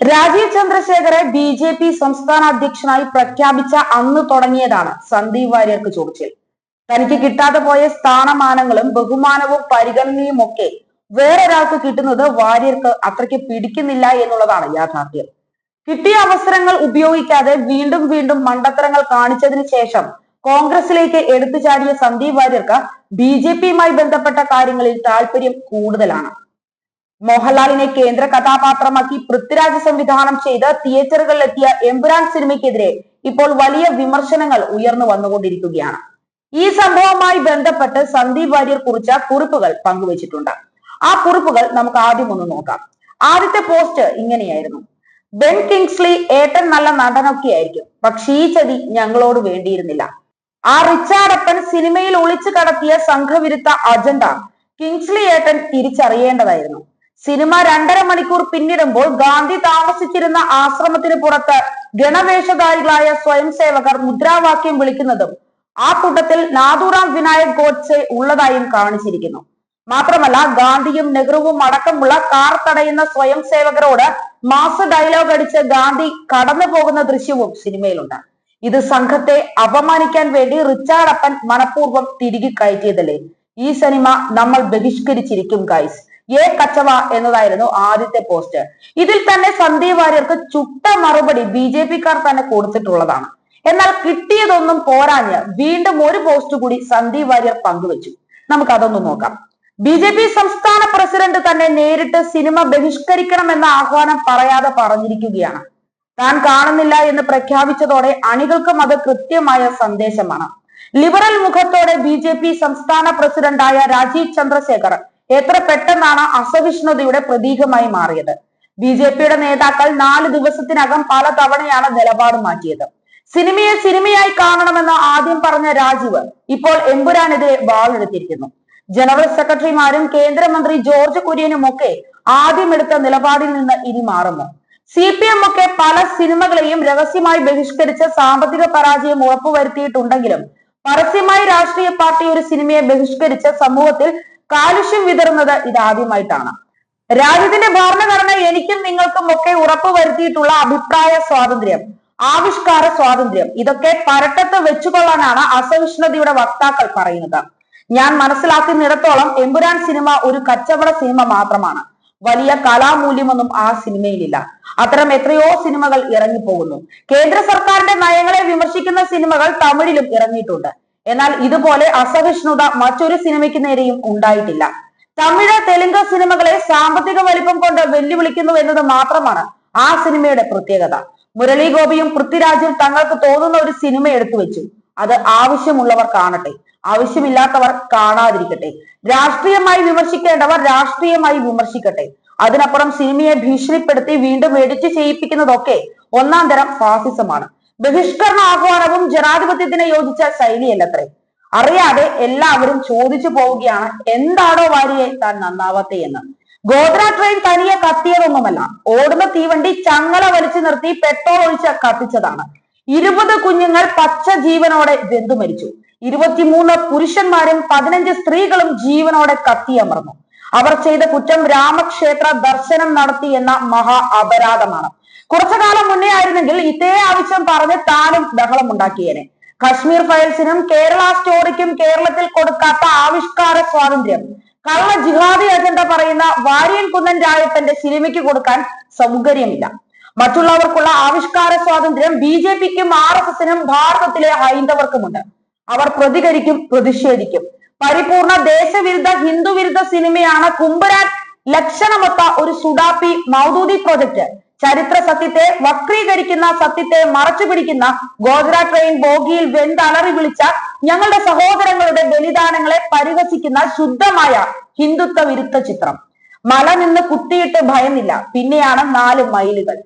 രാജീവ് ചന്ദ്രശേഖരെ B J P സംസ്ഥാന അധ്യക്ഷനായി പ്രഖ്യാപിച്ച അന്ന് തുടങ്ങിയതാണ് സന്ദീപ് വാര്യർക്ക് ചോദിച്ചിൽ തനിക്ക് കിട്ടാതെ പോയ സ്ഥാനമാനങ്ങളും ബഹുമാനവും പരിഗണനയും ഒക്കെ വേറൊരാൾക്ക് കിട്ടുന്നത് വാര്യർക്ക് അത്രയ്ക്ക് പിടിക്കുന്നില്ല എന്നുള്ളതാണ് യാഥാർത്ഥ്യം. കിട്ടിയ അവസരങ്ങൾ ഉപയോഗിക്കാതെ വീണ്ടും വീണ്ടും മണ്ടത്തരങ്ങൾ കാണിച്ചതിന് ശേഷം കോൺഗ്രസിലേക്ക് എടുത്തു ചാടിയ സന്ദീപ് വാര്യർക്ക് ബി ജെ പിയുമായി ബന്ധപ്പെട്ട കാര്യങ്ങളിൽ താല്പര്യം കൂടുതലാണ്. മോഹൻലാലിനെ കേന്ദ്ര കഥാപാത്രമാക്കി പൃഥ്വിരാജ് സംവിധാനം ചെയ്ത് തിയേറ്ററുകളിലെത്തിയ എമ്പുരാൻ സിനിമയ്ക്കെതിരെ ഇപ്പോൾ വലിയ വിമർശനങ്ങൾ ഉയർന്നു വന്നുകൊണ്ടിരിക്കുകയാണ്. ഈ സംഭവവുമായി ബന്ധപ്പെട്ട് സന്ദീപ് വാര്യർ കുറിച്ച കുറിപ്പുകൾ പങ്കുവച്ചിട്ടുണ്ട്. ആ കുറിപ്പുകൾ നമുക്ക് ആദ്യം ഒന്ന് നോക്കാം. ആദ്യത്തെ പോസ്റ്റ് ഇങ്ങനെയായിരുന്നു. ബെൻ കിങ്സ്ലി ഏട്ടൻ നല്ല നടനൊക്കെ ആയിരിക്കും പക്ഷെ ഈ ചതി ഞങ്ങളോട് വേണ്ടിയിരുന്നില്ല. ആ റിച്ചാർഡപ്പൻ സിനിമയിൽ ഒളിച്ചു കടത്തിയ സംഘവിരുദ്ധ അജണ്ട കിങ്സ്ലി ഏട്ടൻ തിരിച്ചറിയേണ്ടതായിരുന്നു. സിനിമ രണ്ടര മണിക്കൂർ പിന്നിടുമ്പോൾ ഗാന്ധി താമസിച്ചിരുന്ന ആശ്രമത്തിന് പുറത്ത് ഗണവേഷധാരികളായ സ്വയം സേവകർ മുദ്രാവാക്യം വിളിക്കുന്നതും ആ കൂട്ടത്തിൽ നാദുറാം വിനായക് ഗോഡ്സെ ഉള്ളതായും കാണിച്ചിരിക്കുന്നു. മാത്രമല്ല ഗാന്ധിയും നെഹ്റുവും അടക്കമുള്ള കാർ തടയുന്ന സ്വയം സേവകരോട് മാസ് ഡയലോഗ് അടിച്ച് ഗാന്ധി കടന്നു പോകുന്ന ദൃശ്യവും സിനിമയിലുണ്ട്. ഇത് സംഘത്തെ അപമാനിക്കാൻ വേണ്ടി റിച്ചാർഡ് അപ്പൻ മനഃപൂർവം തിരികെ കയറ്റിയതല്ലേ? ഈ സിനിമ നമ്മൾ ബഹിഷ്കരിച്ചിരിക്കും ഗൈസ് ഏ കച്ചവ എന്നതായിരുന്നു ആദ്യത്തെ പോസ്റ്റ് ഇതിൽ തന്നെ സന്ദീപ് വാര്യർക്ക് ചുട്ട മറുപടി ബി ജെ പിക്കാർ തന്നെ കൊടുത്തിട്ടുള്ളതാണ്. എന്നാൽ കിട്ടിയതൊന്നും പോരാഞ്ഞ് വീണ്ടും ഒരു പോസ്റ്റ് കൂടി സന്ദീപ് വാര്യർ പങ്കുവച്ചു. നമുക്ക് അതൊന്ന് നോക്കാം. ബി ജെ പി സംസ്ഥാന പ്രസിഡന്റ് തന്നെ നേരിട്ട് സിനിമ ബഹിഷ്കരിക്കണം എന്ന ആഹ്വാനം പറയാതെ പറഞ്ഞിരിക്കുകയാണ്. താൻ കാണുന്നില്ല എന്ന് പ്രഖ്യാപിച്ചതോടെ അണികൾക്കും അത് കൃത്യമായ സന്ദേശമാണ്. ലിബറൽ മുഖത്തോടെ ബി ജെ പി സംസ്ഥാന പ്രസിഡന്റായ രാജീവ് ചന്ദ്രശേഖർ എത്ര പെട്ടെന്നാണ് അസഹിഷ്ണുതയുടെ പ്രതീകമായി മാറിയത്? ബി ജെ പിയുടെ നേതാക്കൾ നാല് ദിവസത്തിനകം പല തവണയാണ് നിലപാട് മാറ്റിയത്. സിനിമയെ സിനിമയായി കാണണമെന്ന് ആദ്യം പറഞ്ഞ രാജീവ് ഇപ്പോൾ എമ്പുരാനെതിരെ വാളെടുത്തിരിക്കുന്നു. ജനറൽ സെക്രട്ടറിമാരും കേന്ദ്രമന്ത്രി ജോർജ് കുര്യനും ഒക്കെ ആദ്യം എടുത്ത നിലപാടിൽ നിന്ന് ഇനി മാറുമോ സി പി എം ഒക്കെ പല സിനിമകളെയും രഹസ്യമായി ബഹിഷ്കരിച്ച് സാമ്പത്തിക പരാജയം ഉറപ്പുവരുത്തിയിട്ടുണ്ടെങ്കിലും പരസ്യമായി രാഷ്ട്രീയ പാർട്ടി ഒരു സിനിമയെ ബഹിഷ്കരിച്ച് സമൂഹത്തിൽ കാലുഷ്യം വിതറുന്നത് ഇതാദ്യമായിട്ടാണ്. രാജ്യത്തിന്റെ ഭരണഘടന എനിക്കും നിങ്ങൾക്കും ഒക്കെ ഉറപ്പുവരുത്തിയിട്ടുള്ള അഭിപ്രായ സ്വാതന്ത്ര്യം ആവിഷ്കാര സ്വാതന്ത്ര്യം. ഇതൊക്കെ പരട്ടത്ത് വെച്ചുകൊള്ളാനാണ് അസഹിഷ്ണുതയുടെ വക്താക്കൾ പറയുന്നത്. ഞാൻ മനസ്സിലാക്കി മനസ്സിലാക്കുന്നിടത്തോളം എമ്പുരാൻ സിനിമ ഒരു കച്ചവട സിനിമ മാത്രമാണ്. വലിയ കലാമൂല്യമൊന്നും ആ സിനിമയിലില്ല. അത്തരം എത്രയോ സിനിമകൾ ഇറങ്ങിപ്പോകുന്നു. കേന്ദ്ര സർക്കാരിന്റെ നയങ്ങളെ വിമർശിക്കുന്ന സിനിമകൾ തമിഴിലും ഇറങ്ങിയിട്ടുണ്ട്. എന്നാൽ ഇതുപോലെ അസഹിഷ്ണുത മറ്റൊരു സിനിമയ്ക്ക് നേരെയും ഉണ്ടായിട്ടില്ല. തമിഴ് തെലുങ്ക് സിനിമകളെ സാമ്പത്തിക വലിപ്പം കൊണ്ട് വെല്ലുവിളിക്കുന്നു എന്നത് മാത്രമാണ് ആ സിനിമയുടെ പ്രത്യേകത. മുരളി ഗോപിയും പൃഥ്വിരാജും തങ്ങൾക്ക് തോന്നുന്ന ഒരു സിനിമ എടുത്തു വെച്ചു. അത് ആവശ്യമുള്ളവർ കാണട്ടെ. ആവശ്യമില്ലാത്തവർ കാണാതിരിക്കട്ടെ. രാഷ്ട്രീയമായി വിമർശിക്കേണ്ടവർ രാഷ്ട്രീയമായി വിമർശിക്കട്ടെ. അതിനപ്പുറം സിനിമയെ ഭീഷണിപ്പെടുത്തി വീണ്ടും എഡിറ്റ് ചെയ്യിപ്പിക്കുന്നതൊക്കെ ഒന്നാം തരം ഫാസിസമാണ്. ബഹിഷ്കരണ ആഹ്വാനവും ജനാധിപത്യത്തിന് യോജിച്ച ശൈലിയല്ലത്രേ. അറിയാതെ എല്ലാവരും ചോദിച്ചു പോവുകയാണ് എന്താണോ വാര്യെ താൻ നന്നാവത്തെ എന്ന്. ഗോദ്ര ട്രെയിൻ തനിയെ കത്തിയതൊന്നുമല്ല. ഓടുന്ന തീവണ്ടി ചങ്ങല വലിച്ചു നിർത്തി പെട്രോൾ ഒഴിച്ച് കത്തിച്ചതാണ്. ഇരുപത് കുഞ്ഞുങ്ങൾ പച്ച ജീവനോടെ ജന്തു മരിച്ചു. ഇരുപത്തിമൂന്ന് പുരുഷന്മാരും പതിനഞ്ച് സ്ത്രീകളും ജീവനോടെ കത്തിയമർന്നു. അവർ ചെയ്ത കുറ്റം രാമക്ഷേത്ര ദർശനം നടത്തി എന്ന മഹാ അപരാധമാണ്. കുറച്ചു കാലം മുന്നേ ആയിരുന്നെങ്കിൽ ഇതേ ആവശ്യം പറഞ്ഞ് താനും ബഹളം ഉണ്ടാക്കിയേനെ. കശ്മീർ ഫയൽസിനും കേരള സ്റ്റോറിക്കും കേരളത്തിൽ കൊടുക്കാത്ത ആവിഷ്കാര സ്വാതന്ത്ര്യം. കള്ള ജിഹാദി അജണ്ട പറയുന്ന വാര്യൻ കുന്നൻ രായപ്പന്റെ സിനിമയ്ക്ക് കൊടുക്കാൻ സൗകര്യമില്ല. മറ്റുള്ളവർക്കുള്ള ആവിഷ്കാര സ്വാതന്ത്ര്യം ബി ജെ പിക്കും ആർ എസ് എസിനും ഭാരതത്തിലെ ഹൈന്ദവർക്കുമുണ്ട്. അവർ പ്രതികരിക്കും പ്രതിഷേധിക്കും. പരിപൂർണ ദേശവിരുദ്ധ ഹിന്ദുവിരുദ്ധ സിനിമയാണ് കുമ്പരാൻ ലക്ഷണമൊത്ത ഒരു സുഡാപ്പി മൗദൂദി പ്രൊജക്ട് ചരിത്ര സത്യത്തെ വക്രീകരിക്കുന്ന സത്യത്തെ മറച്ചു പിടിക്കുന്ന ഗോദ്ര ട്രെയിൻ ബോഗിയിൽ വെന്തളറി വിളിച്ച ഞങ്ങളുടെ സഹോദരങ്ങളുടെ ബലിദാനങ്ങളെ പരിഹസിക്കുന്ന ശുദ്ധമായ ഹിന്ദുത്വ വിരുദ്ധ ചിത്രം. മല നിന്ന് കുത്തിയിട്ട് ഭയന്നില്ല പിന്നെയാണ് നാല് മൈലുകൾ